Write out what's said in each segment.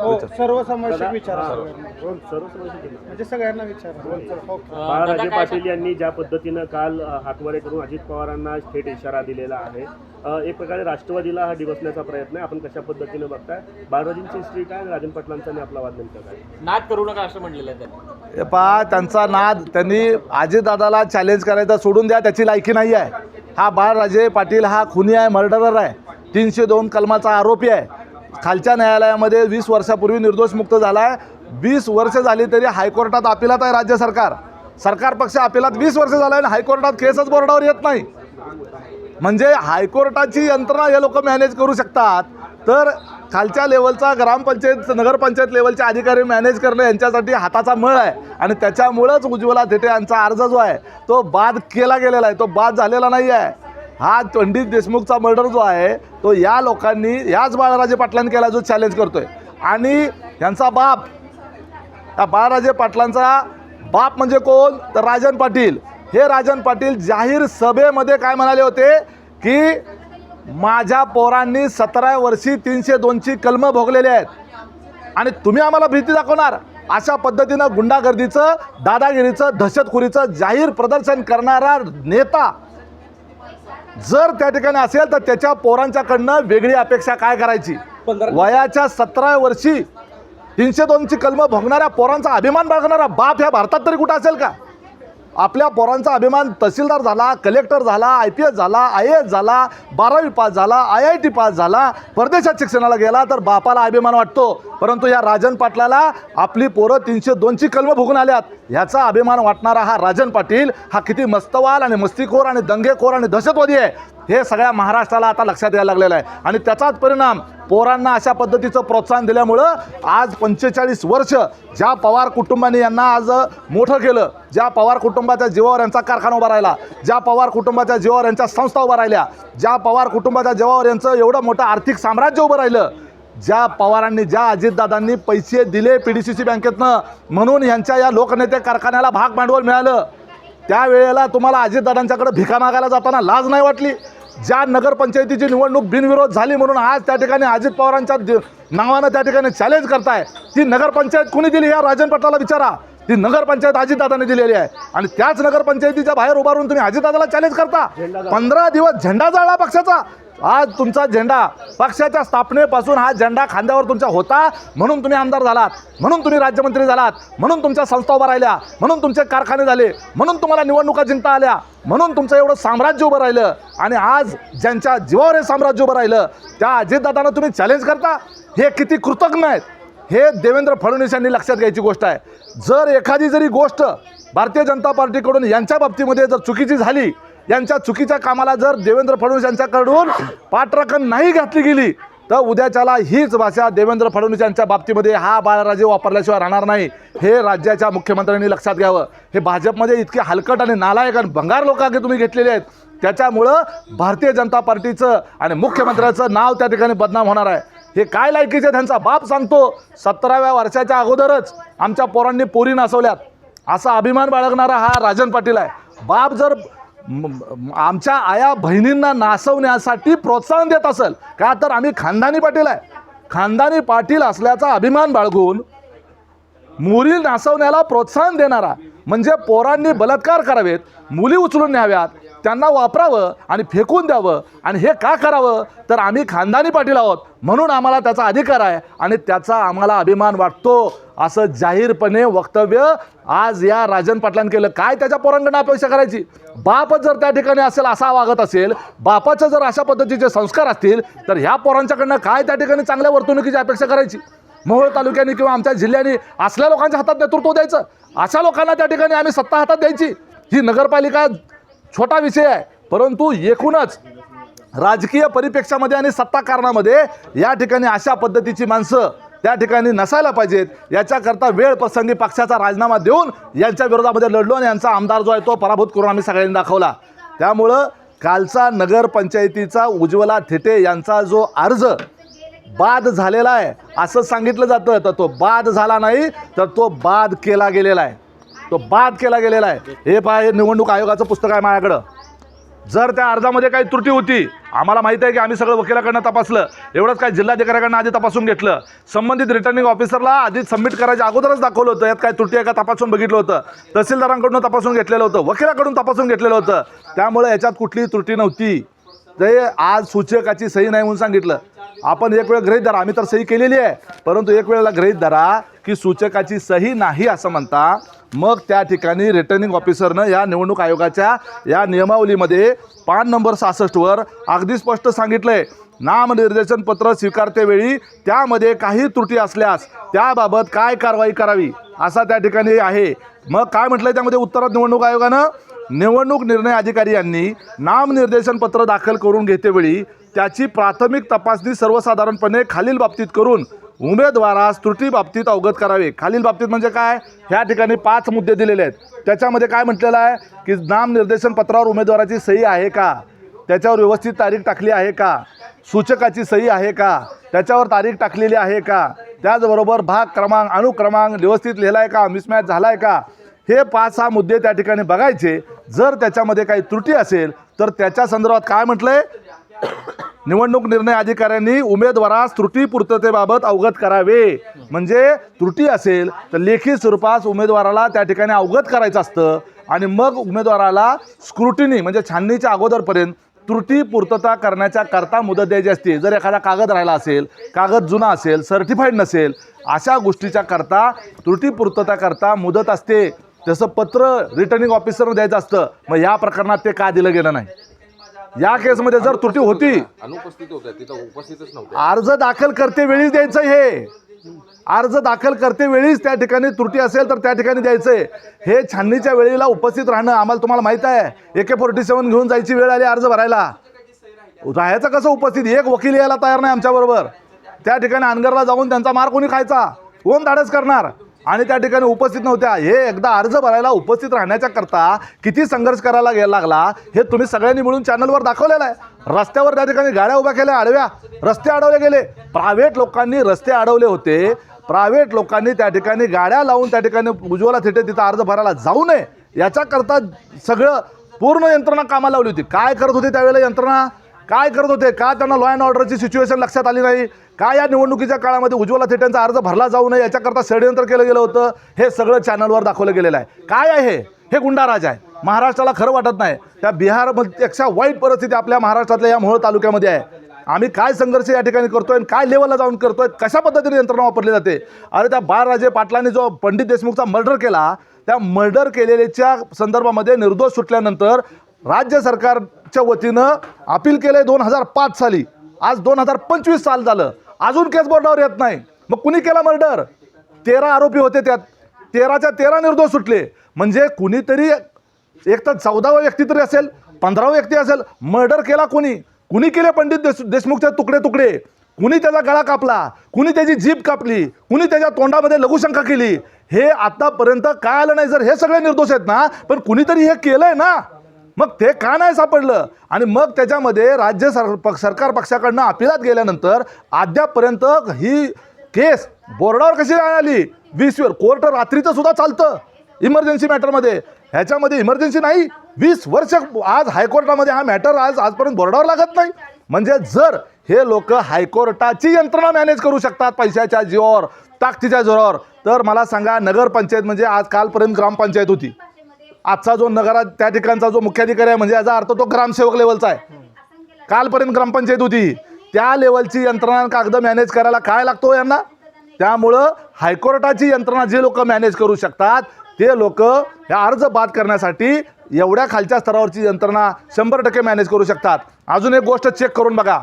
सर्वसमावेशक विचार हा. म्हणजे सगळ्यांना विचार ओके. बाळाराजे पाटील यांनी ज्या पद्धतीनं काल हातवारे करून अजित पवारांना थेट इशारा दिलेला आहे एक प्रकारे राष्ट्रवादीला हा डिवसण्याचा प्रयत्न आहे. आपण कशा पद्धतीनं बघताय? बाळराजेंची हिस्ट्री काय आणि राजन पाटलांचा आणि आपला वाद नेमका काय? नाद करू नका असं म्हणलेलं आहे त्यांनी. पहा त्यांचा नाद त्यांनी अजितदादाला चॅलेंज करायचा सोडून द्या त्याची लायकी नाही आहे. हा बाळराजे पाटील हा खुनी आहे मर्डरर आहे. तीनशे दोन कलमाचा आरोपी आहे. खालच्या न्यायालयामध्ये वीस वर्षापूर्वी निर्दोष मुक्त झाला आहे. वीस वर्ष झाली तरी हायकोर्टात अपिलात आहे राज्य सरकार. सरकार पक्ष अपिलात वीस वर्ष झालं आहे आणि हायकोर्टात केसच बोर्डावर येत नाही. म्हणजे हायकोर्टाची यंत्रणा हे लोक मॅनेज करू शकतात तर खालच्या लेवलचा ग्रामपंचायत नगरपंचायत लेवलचे अधिकारी मॅनेज करणं यांच्यासाठी हाताचा मळ आहे. आणि त्याच्यामुळंच उज्ज्वला थेटे यांचा अर्ज जो आहे तो बाद केला गेलेला आहे. तो बाद झालेला नाही आहे हा पंडित देशमुखचा मर्डर जो आहे तो या लोकांनी याच बाळराजे पाटलांनी केला जो चॅलेंज करतोय. आणि यांचा बाप या बाळराजे पाटलांचा बाप म्हणजे कोण? तर राजन पाटील. हे राजन पाटील जाहीर सभेमध्ये काय म्हणाले होते? की माझ्या पोरांनी सतरा वर्षी तीनशे दोनची कलमं भोगलेली आहेत. आणि तुम्ही आम्हाला भीती दाखवणार. अशा पद्धतीनं गुंडागर्दीचं दादागिरीचं दहशतखोरीचं जाहीर प्रदर्शन करणारा नेता जर त्या ठिकाणी असेल तर त्याच्या पोरांच्याकडनं वेगळी अपेक्षा काय करायची? वयाच्या सतरा वर्षी तीनशे दोनची कलमं भोगणाऱ्या पोरांचा अभिमान बाळगणारा बाप ह्या भारतात तरी कुठं असेल का? आपल्या पोरांचा अभिमान तहसीलदार झाला कलेक्टर झाला आय पी एस झाला आय एस झाला बारावी पास झाला आय आय टी पास झाला परदेशात शिक्षणाला गेला तर बापाला अभिमान वाटतो. परंतु या राजन पाटलाला आपली पोरं तीनशे दोनची कलमं भोगून आल्यात. ह्याचा अभिमान वाटणारा हा राजन पाटील हा किती मस्तवाल आणि मस्तीखोर आणि दंगेखोर आणि दहशतवादी आहे. हे सगळ्या महाराष्ट्राला आता लक्षात यायला लागलेलं आहे. आणि त्याचाच परिणाम पोरांना अशा पद्धतीचं प्रोत्साहन दिल्यामुळं आज पंचेचाळीस वर्ष ज्या पवार कुटुंबाने यांना आज मोठं केलं ज्या पवार कुटुंबाच्या जीवावर यांचा कारखाना उभा राहिला ज्या पवार कुटुंबाच्या जीवावर यांच्या संस्था उभा राहिल्या ज्या पवार कुटुंबाच्या जीवावर यांचं एवढं मोठं आर्थिक साम्राज्य उभं राहिलं ज्या पवारांनी ज्या अजितदादांनी पैसे दिले पी डी सी सी बँकेतनं म्हणून यांच्या या लोकनेते कारखान्याला भाग भांडवल मिळालं. त्यावेळेला तुम्हाला अजितदादांच्याकडे भिका मागायला जाताना लाज नाही वाटली? ज्या नगरपंचायतीची निवडणूक बिनविरोध झाली म्हणून आज त्या ठिकाणी अजित पवारांच्या नावानं त्या ठिकाणी चॅलेंज करताय ती नगरपंचायत कुणी दिली या राजन पटलाला विचारा. ती नगरपंचायत अजितदादाने दिलेली आहे. आणि त्याच नगरपंचायतीच्या बाहेर उभारून तुम्ही अजितदादाला चॅलेंज करता. पंधरा दिवस झेंडा जाळला पक्षाचा. आज तुमचा झेंडा पक्षाच्या स्थापनेपासून हा झेंडा खांद्यावर तुमच्या होता. म्हणून तुम्ही आमदार झालात. म्हणून तुम्ही राज्यमंत्री झालात. म्हणून तुमच्या संस्था उभा राहिल्या. म्हणून तुमचे कारखाने झाले. म्हणून तुम्हाला निवडणुका जिंकता आल्या. म्हणून तुमचं एवढं साम्राज्य उभं राहिलं. आणि आज ज्यांच्या जीवावर हे साम्राज्य उभं राहिलं त्या अजितदादांना तुम्ही चॅलेंज करता. हे किती कृतज्ञ आहेत. हे देवेंद्र फडणवीस यांनी लक्षात घ्यायची गोष्ट आहे. जर एखादी जरी गोष्ट भारतीय जनता पार्टीकडून यांच्या बाबतीमध्ये जर चुकीची झाली यांच्या चुकीच्या कामाला जर देवेंद्र फडणवीस यांच्याकडून पाठराखण नाही घातली गेली तर उद्याच्याला हीच भाषा देवेंद्र फडणवीस यांच्या बाबतीमध्ये हा बाळराजे वापरल्याशिवाय राहणार नाही. हे राज्याच्या मुख्यमंत्र्यांनी लक्षात घ्यावं. हे भाजपमध्ये इतके हलकट आणि नालायक आणि भंगार लोक तुम्ही घेतलेले आहेत. त्याच्यामुळं भारतीय जनता पार्टीचं आणि मुख्यमंत्र्याचं नाव त्या ठिकाणी बदनाम होणार आहे. हे काय लायकीचे त्यांचा बाप सांगतो सतराव्या वर्षाच्या अगोदरच आमच्या पोरांनी पोरी नासवल्यात. असा अभिमान बाळगणारा हा राजन पाटील आहे. बाप जर आमच्या आया बहिणींना नासवण्यासाठी प्रोत्साहन देत असेल का तर आम्ही खानदानी पाटील आहे. खानदानी पाटील असल्याचा अभिमान बाळगून मुली नासवण्याला प्रोत्साहन देणारा म्हणजे पोरांनी बलात्कार करावेत मुली उचलून न्याव्यात त्यांना वापरावं आणि फेकून द्यावं. आणि हे का करावं? तर आम्ही खानदानी पाटील आहोत. म्हणून आम्हाला त्याचा अधिकार आहे आणि त्याचा आम्हाला अभिमान वाटतो. असं जाहीरपणे वक्तव्य आज या राजन पाटलांनी केलं. काय त्याच्या पोरांकडनं अपेक्षा करायची? बापच जर त्या ठिकाणी असेल असा वागत असेल बापाचं जर अशा पद्धतीचे संस्कार असतील तर ह्या पोरांच्याकडनं काय त्या ठिकाणी चांगल्या वर्तणुकीची अपेक्षा करायची? मोहोळ तालुक्याने किंवा आमच्या जिल्ह्याने असल्या लोकांच्या हातात नेतृत्व द्यायचं? अशा लोकांना त्या ठिकाणी आम्ही सत्ता हातात द्यायची? ही नगरपालिका छोटा विषय आहे. परंतु एकूणच राजकीय परिप्रेक्षामध्ये आणि सत्ताकारणामध्ये या ठिकाणी अशा पद्धतीची माणसं त्या ठिकाणी नसायला पाहिजेत. याच्याकरता वेळ प्रसंगी पक्षाचा राजीनामा देऊन यांच्या विरोधामध्ये लढलो आणि यांचा आमदार जो आहे तो पराभूत करून आम्ही सगळ्यांनी दाखवला. त्यामुळं कालचा नगरपंचायतीचा उज्ज्वला थेटे यांचा जो अर्ज बाद झालेला आहे असं सांगितलं जातं. तर तो बाद झाला नाही तर तो बाद केला गेलेला आहे. तो बाद केला गेलेला आहे. हे पहा हे निवडणूक आयोगाचं पुस्तक आहे माझ्याकडं. जर त्या अर्जामध्ये काही त्रुटी होती आम्हाला माहिती आहे की आम्ही सगळं वकिलाकडनं तपासलं. एवढंच काय जिल्हाधिकाऱ्याकडनं आधी तपासून घेतलं. संबंधित रिटर्निंग ऑफिसरला आधी सबमिट करायच्या अगोदरच दाखवलं होतं. यात काय त्रुटी आहे का तपासून बघितलं होतं. तहसीलदारांकडून तपासून घेतलेलं होतं. वकिलाकडून तपासून घेतलेलं होतं. त्यामुळे याच्यात कुठलीही त्रुटी नव्हती. ते आज सूचकाची सही नाही म्हणून सांगितलं. आपण एक वेळ गृहित धरा. आम्ही तर सही केलेली आहे. परंतु एक वेळेला गृहीत धरा की सूचकाची सही नाही असं म्हणता मग त्या ठिकाणी रिटर्निंग ऑफिसरनं या निवडणूक आयोगाच्या या नियमावलीमध्ये पान नंबर सहासष्टवर अगदी स्पष्ट सांगितलंय. नामनिर्देशन पत्र स्वीकारतेवेळी त्यामध्ये काही त्रुटी असल्यास त्याबाबत काय कारवाई करावी असा त्या ठिकाणी आहे. मग काय म्हटलंय त्यामध्ये उत्तरात निवडणूक आयोगानं? निवडणूक निर्णय अधिकारी यांनी नामनिर्देशन पत्र दाखल करून घेतेवेळी त्याची प्राथमिक तपासणी सर्वसाधारणपणे खालील बाबतीत करून उमेदवारास त्रुटी बाबतीत अवगत करावे. खालील बाबतीत म्हणजे काय? ह्या ठिकाणी पाच मुद्दे दिलेले आहेत. त्याच्यामध्ये काय म्हटलेलं आहे? की नामनिर्देशन पत्रावर उमेदवाराची सही आहे का? त्याच्यावर व्यवस्थित तारीख टाकली आहे का? सूचकाची सही आहे का? त्याच्यावर तारीख टाकलेली आहे का? त्याचबरोबर भाग क्रमांक अनुक्रमांक व्यवस्थित लिहिला आहे का? मिसमॅच झाला आहे का? हे पाच सहा मुद्दे त्या ठिकाणी बघायचे. जर त्याच्यामध्ये काही त्रुटी असेल तर त्याच्या संदर्भात काय म्हटलं आहे निवडणूक निर्णय अधिकाऱ्यांनी उमेदवारास त्रुटी पूर्ततेबाबत अवगत करावे. म्हणजे त्रुटी असेल तर लेखी स्वरूपात उमेदवाराला त्या ठिकाणी अवगत करायचं असतं आणि मग उमेदवाराला स्क्रुटिनी म्हणजे छाननीच्या अगोदरपर्यंत त्रुटी पूर्तता करण्याच्या करता मुदत द्यायची असते. जर एखादा कागद राहिला असेल कागद जुना असेल सर्टिफाईड नसेल अशा गोष्टीच्या करता त्रुटी पूर्तता करता मुदत असते. तसं पत्र रिटर्निंग ऑफिसरनं द्यायचं असतं मग या प्रकरणात ते का दिलं गेलं नाही? या केसमध्ये जर त्रुटी होती. अनुपस्थित होत्या. तिथं उपस्थितच नव्हते अर्ज दाखल करते वेळीच द्यायचं हे. अर्ज दाखल करते वेळीच त्या ठिकाणी त्रुटी असेल तर त्या ठिकाणी द्यायचंय हे. छाननीच्या वेळेला उपस्थित राहणं आम्हाला तुम्हाला माहीत आहे. ए के फोर्टी सेवन घेऊन जायची वेळ आली अर्ज भरायला. राहायचं कसं उपस्थित? एक वकील यायला तयार नाही आमच्याबरोबर. त्या ठिकाणी अनगरला जाऊन त्यांचा मार कोणी खायचा? कोण धाडस करणार? आणि त्या ठिकाणी उपस्थित नव्हत्या. हे एकदा अर्ज भरायला उपस्थित राहण्याच्या करता किती संघर्ष करायला गेला लागला हे तुम्ही सगळ्यांनी मिळून चॅनलवर दाखवलेलं आहे. रस्त्यावर त्या ठिकाणी गाड्या उभ्या केल्या आडव्या. रस्ते अडवले गेले. प्रायव्हेट लोकांनी रस्ते अडवले होते. प्रायव्हेट लोकांनी त्या ठिकाणी गाड्या लावून त्या ठिकाणी उज्ज्वला थिटे तिथं अर्ज भरायला जाऊ नये. याच्याकरता सगळं पूर्ण यंत्रणा कामाला लावली होती. काय करत होती त्यावेळेला यंत्रणा? काय करत होते? का त्यांना लॉ अँड ऑर्डरची सिच्युएशन लक्षात आली नाही? का या निवडणुकीच्या काळामध्ये उज्ज्वला थेट्यांचा अर्ज भरला जाऊ नये याच्याकरता षडयंत्र केलं गेलं होतं हे सगळं चॅनलवर दाखवलं गेलेलं आहे. काय आहे? हे? गुंडाराज आहे. महाराष्ट्राला खरं वाटत नाही. त्या बिहारपेक्षा वाईट परिस्थिती आपल्या महाराष्ट्रातल्या या मोहोळ तालुक्यामध्ये आहे. आम्ही काय संघर्ष या ठिकाणी करतोय आणि काय लेवलला जाऊन करतोय कशा पद्धतीने यंत्रणा वापरली जाते? अरे त्या बाळराजे पाटलांनी जो पंडित देशमुखचा मर्डर केला त्या मर्डर केलेल्याच्या संदर्भामध्ये निर्दोष सुटल्यानंतर राज्य सरकारच्या वतीनं अपील केलं आहे दोन हजार पाच साली. आज दोन हजार पंचवीस साल झालं. अजून केस बोर्डावर येत नाही. मग कुणी केला मर्डर? तेरा आरोपी होते त्यात. तेराच्या तेरा निर्दोष सुटले. म्हणजे कुणीतरी एक तर चौदावा व्यक्ती तरी असेल पंधरावा व्यक्ती असेल मर्डर केला कोणी? कुणी केले पंडित देश देशमुखचे तुकडे तुकडे? कुणी त्याचा गळा कापला? कुणी त्याची जीभ कापली? कुणी त्याच्या तोंडामध्ये लघुशंका केली? हे आतापर्यंत काय आलं नाही जर हे सगळे निर्दोष आहेत ना पण कुणीतरी हे केलंय ना? मग ते का नाही सापडलं? आणि मग त्याच्यामध्ये राज्य सर सरकार पक्षाकडनं अपिलात गेल्यानंतर अद्यापपर्यंत ही केस बोर्डावर कशी नाही आली? वीस वर कोर्ट रात्रीचं सुद्धा चालतं इमर्जन्सी मॅटरमध्ये. ह्याच्यामध्ये इमर्जन्सी नाही. वीस वर्ष आज हायकोर्टामध्ये हा मॅटर आज आजपर्यंत बोर्डावर लागत नाही. म्हणजे जर हे लोक हायकोर्टाची यंत्रणा मॅनेज करू शकतात पैशाच्या जीवावर ताकदीच्या जोरावर तर मला सांगा नगरपंचायत म्हणजे आज कालपर्यंत ग्रामपंचायत होती. आजचा जो नगरा त्या ठिकाणचा जो मुख्याधिकारी आहे म्हणजे याचा अर्थ तो ग्रामसेवक लेवलचा आहे. कालपर्यंत ग्रामपंचायत होती. त्या लेवलची यंत्रणा कागद मॅनेज करायला काय लागतो हो यांना? त्यामुळं हायकोर्टाची यंत्रणा जे लोक मॅनेज करू शकतात ते लोक ह्या अर्ज बाद करण्यासाठी एवढ्या खालच्या स्तरावरची यंत्रणा शंभर टक्के मॅनेज करू शकतात. अजून एक गोष्ट चेक करून बघा.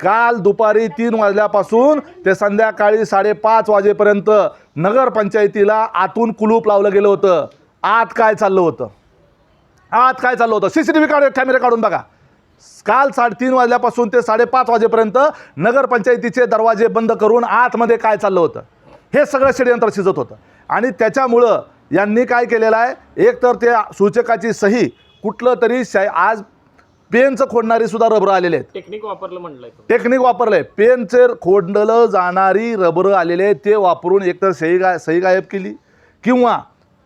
काल दुपारी तीन वाजल्यापासून ते संध्याकाळी साडेपाच वाजेपर्यंत नगरपंचायतीला आतून कुलूप लावलं गेलं होतं. आत काय चाललं होतं? आत काय चाललं होतं? सी सी टी व्ही काढ कॅमेरे काढून बघा. काल साडेतीन वाजल्यापासून ते साडेपाच वाजेपर्यंत नगरपंचायतीचे दरवाजे बंद करून आतमध्ये काय चाललं होतं? हे सगळं षडयंत्र शिजत होतं. आणि त्याच्यामुळं यांनी काय केलेलं आहे? एक तर ते सूचकाची सही कुठलं तरी शा आज पेनचं खोडणारी सुद्धा रबरं आलेले आहेत. टेक्निक वापरलं म्हणलंय तुम्ही. टेक्निक वापरलंय. पेनचे खोडलं जाणारी रबरं आलेले ते वापरून एकतर सही गा सही गायब केली किंवा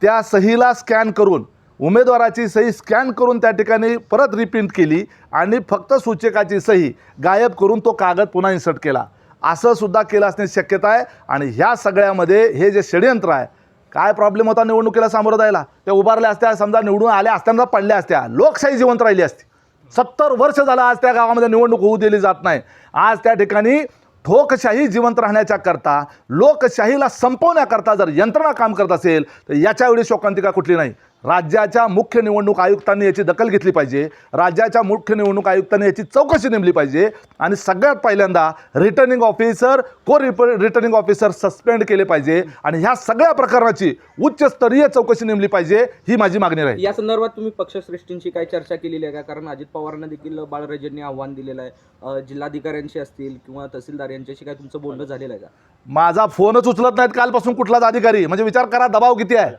त्या सहीला स्कॅन करून उमेदवाराची सही स्कॅन करून त्या ठिकाणी परत रिप्रिंट केली आणि फक्त सूचकाची सही गायब करून तो कागद पुन्हा इन्सर्ट केला. असं सुद्धा केलं असण्याची शक्यता आहे आणि ह्या सगळ्यामध्ये हे जे षडयंत्र आहे काय प्रॉब्लेम होता निवडणुकीला सामोरं जायला? त्या उभारल्या असत्या समजा निवडून आल्या असताना पडल्या असत्या. लोकशाही जिवंत राहिली असती. सत्तर वर्ष झालं आज त्या गावामध्ये निवडणूक होऊ दिली जात नाही. आज त्या ठिकाणी ठोकशाही जिवंत राहण्याच्या करता लोकशाहीला संपवण्याकरता जर यंत्रणा काम करत असेल तर याच्यावेळी शोकांतिका कुठली नाही. राज्याच्या मुख्य निवडणूक आयुक्तांनी याची दखल घेतली पाहिजे. राज्याच्या मुख्य निवडणूक आयुक्तांनी याची चौकशी नेमली पाहिजे. आणि सगळ्यात पहिल्यांदा रिटर्निंग ऑफिसर को रिटर्निंग ऑफिसर सस्पेंड केले पाहिजे. आणि ह्या सगळ्या प्रकरणाची उच्चस्तरीय चौकशी नेमली पाहिजे ही माझी मागणी राहील. या संदर्भात तुम्ही पक्षश्रेष्ठींशी काय चर्चा केलेली आहे का? कारण अजित पवारांना देखील बाळराजेंनी आव्हान दिलेलं आहे. जिल्हाधिकाऱ्यांशी असतील किंवा तहसीलदार यांच्याशी काय तुमचं बोलणं झालेलं आहे का? माझा फोनच उचलत नाहीत कालपासून कुठलाच अधिकारी. म्हणजे विचार करा दबाव किती आहे?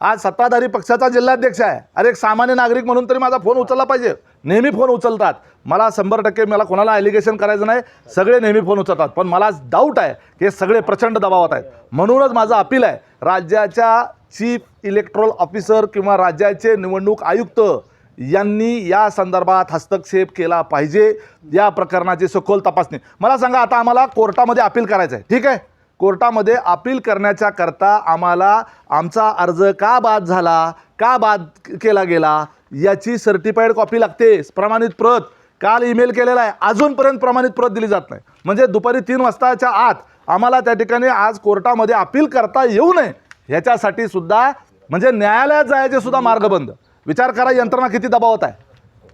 आज सत्ताधारी पक्षाचा जिल्हाध्यक्ष आहे. अरे एक सामान्य नागरिक म्हणून तरी माझा फोन उचलला पाहिजे. नेहमी फोन उचलतात. मला शंभर टक्के मला कोणाला ॲलिगेशन करायचं नाही. सगळे नेहमी फोन उचलतात. पण मला डाऊट आहे की हे सगळे प्रचंड दबावात आहेत. म्हणूनच माझं अपील आहे राज्याच्या चीफ इलेक्ट्रल ऑफिसर किंवा राज्याचे निवडणूक आयुक्त यांनी या संदर्भात हस्तक्षेप केला पाहिजे. या प्रकरणाची सखोल तपासणी. मला सांगा आता आम्हाला कोर्टामध्ये अपील करायचं आहे ठीक आहे? कोर्टामध्ये अपील करण्याच्या करता आम्हाला आमचा अर्ज का बाद झाला का बाद केला गेला याची सर्टिफाईड कॉपी लागते. प्रमाणित प्रत. काल ईमेल केलेला आहे. अजूनपर्यंत प्रमाणित प्रत दिली जात नाही. म्हणजे दुपारी तीन वाजताच्या आत आम्हाला त्या ठिकाणी आज कोर्टामध्ये अपील करता येऊ नये. ह्याच्यासाठी सुद्धा म्हणजे न्यायालयात जायचे सुद्धा मार्ग बंद. विचार करा यंत्रणा किती दबावत आहे.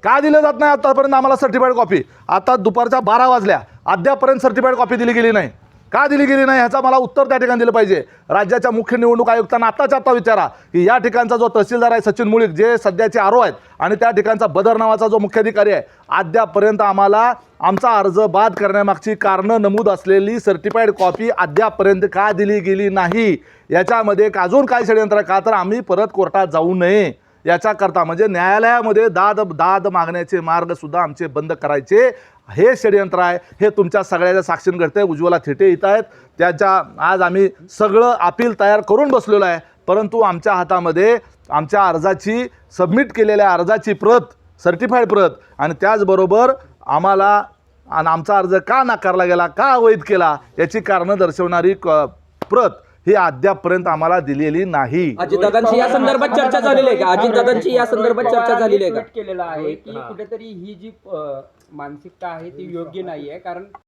का दिलं जात नाही आतापर्यंत आम्हाला सर्टिफाईड कॉपी आता दुपारच्या बारा वाजल्या. अद्यापर्यंत सर्टिफाईड कॉपी दिली गेली नाही. का दिली गेली नाही ह्याचा मला उत्तर त्या ठिकाणी दिलं पाहिजे. राज्याच्या मुख्य निवडणूक आयुक्तांना आत्ताच्या आत्ता विचारा की या ठिकाणचा जो तहसीलदार आहे सचिन मुळीक जे सध्याचे आरो आहेत आणि त्या ठिकाणचा बदर नावाचा जो मुख्याधिकारी आहे अद्यापर्यंत आम्हाला आमचा अर्ज बाद करण्यामागची कारणं नमूद असलेली सर्टिफाईड कॉपी अद्यापर्यंत का दिली गेली नाही? याच्यामध्ये अजून काय षडयंत्र का तर आम्ही परत कोर्टात जाऊ नये. याच्याकरता म्हणजे न्यायालयामध्ये दाद दाद मागण्याचे मार्ग सुद्धा आमचे बंद करायचे. हे षडयंत्र आहे हे तुमच्या सगळ्याच्या साक्षीन घडते उज्ज्वला थिटे येत आहेत. त्याच्या आज आम्ही सगळं अपील तयार करून बसलेलो आहे. परंतु आमच्या हातामध्ये आमच्या अर्जाची सबमिट केलेल्या अर्जाची प्रत सर्टिफाईड प्रत आणि त्याचबरोबर आम्हाला आणि आमचा अर्ज का नाकारला गेला का अवैध केला याची कारणं दर्शवणारी क- प्रत ही अद्यापपर्यंत आम्हाला दिलेली नाही. अजितदादांशी या संदर्भात चर्चा झालेली आहे का? अजितदादांशी या संदर्भात चर्चा झालेली आहे का? केलेलं आहे की कुठेतरी ही जी मानसिकता आहे ती योग्य नाही आहे कारण